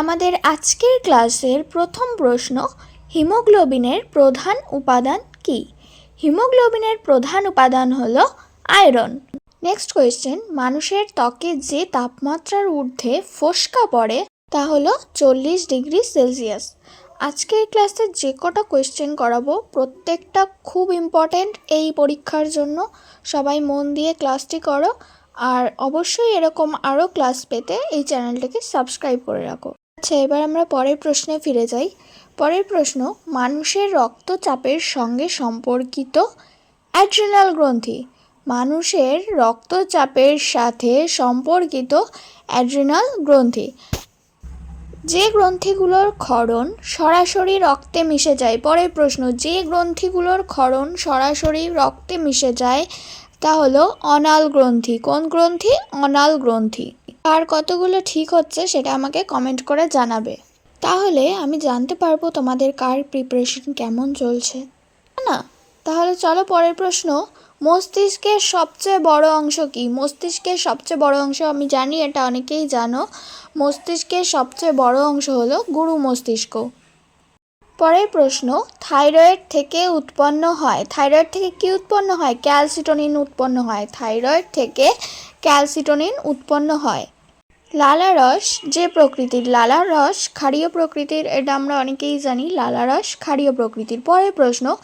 আমাদের আজকের ক্লাসের প্রথম প্রশ্ন, হিমোগ্লোবিনের প্রধান উপাদান কি? হিমোগ্লোবিনের প্রধান উপাদান হল আয়রন। নেক্সট কোয়েশ্চেন মানুষের ত্বকে যে তাপমাত্রার ঊর্ধ্বে ফোসকা পড়ে তা হলো চল্লিশ ডিগ্রি সেলসিয়াস। আজকের ক্লাসে যে কটা কোয়েশ্চেন করাবো, প্রত্যেকটা খুব ইম্পর্ট্যান্ট এই পরীক্ষার জন্য। সবাই মন দিয়ে ক্লাসটি করো। আর অবশ্যই এরকম আরও ক্লাস পেতে এই চ্যানেলটাকে সাবস্ক্রাইব করে রাখো। আচ্ছা এবার আমরা পরের প্রশ্নে ফিরে যাই। পরের প্রশ্ন, মানুষের রক্তচাপের সঙ্গে সম্পর্কিত অ্যাড্রিনাল গ্রন্থি। মানুষের রক্তচাপের সাথে সম্পর্কিত অ্যাড্রিনাল গ্রন্থি। যে গ্রন্থিগুলোর ক্ষরণ সরাসরি রক্তে মিশে যায়। পরের প্রশ্ন, যে গ্রন্থিগুলোর ক্ষরণ সরাসরি রক্তে মিশে যায় তা হলো অনাল গ্রন্থি। কোন গ্রন্থি? অনাল গ্রন্থি। আর কতগুলো ঠিক হচ্ছে সেটা আমাকে কমেন্ট করে জানাবে। তাহলে আমি জানতে পারব তোমাদের কার প্রিপারেশন কেমন চলছে। না, তাহলে চলো পরের প্রশ্ন। মস্তিষ্কের সবচেয়ে বড় অংশ কি? মস্তিষ্কের সবচেয়ে বড় অংশ আমি জানি, এটা অনেকেই জানো। মস্তিষ্কের সবচেয়ে বড় অংশ হলো গুরু মস্তিষ্ক। পরের প্রশ্ন, থাইরয়েড থেকে উৎপন্ন হয়। থাইরয়েড থেকে কি উৎপন্ন হয়? ক্যালসিটোনিন উৎপন্ন হয়। থাইরয়েড থেকে ক্যালসিটোনিন উৎপন্ন হয়। লালারস যে প্রকৃতির লালারস ক্ষারীয় প্রকৃতির, এটা আমরা অনেকেই জানি লালারস ক্ষারীয় প্রকৃতির। পরের প্রশ্ন,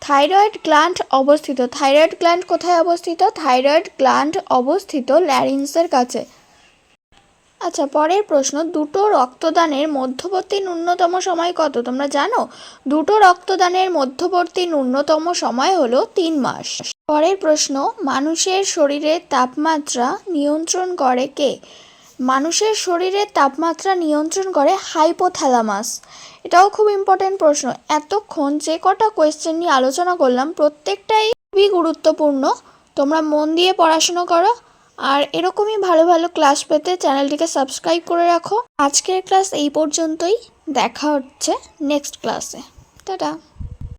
থাইরয়েড গ্ল্যান্ড অবস্থিত। থাইরয়েড গ্ল্যান্ড কোথায় অবস্থিত? থাইরয়েড গ্ল্যান্ড অবস্থিত ল্যারিন্সের কাছে। আচ্ছা পরের প্রশ্ন, দুটো রক্তদানের মধ্যবর্তী ন্যূনতম সময় কত? তোমরা জানো? দুটো রক্তদানের মধ্যবর্তী ন্যূনতম সময় হলো তিন মাস। পরের প্রশ্ন, মানুষের শরীরের তাপমাত্রা নিয়ন্ত্রণ করে কে? মানুষের শরীরের তাপমাত্রা নিয়ন্ত্রণ করে হাইপোথ্যালামাস। এটাও খুব ইম্পর্টেন্ট প্রশ্ন। এতক্ষণ যে কটা কোয়েশ্চেন নিয়ে আলোচনা করলাম, প্রত্যেকটাই খুবই গুরুত্বপূর্ণ। তোমরা মন দিয়ে পড়াশুনো করো, আর এরকমই ভালো ভালো ক্লাস পেতে চ্যানেলটিকে সাবস্ক্রাইব করে রাখো। আজকের ক্লাস এই পর্যন্তই। দেখা হচ্ছে নেক্সট ক্লাসে টাটা।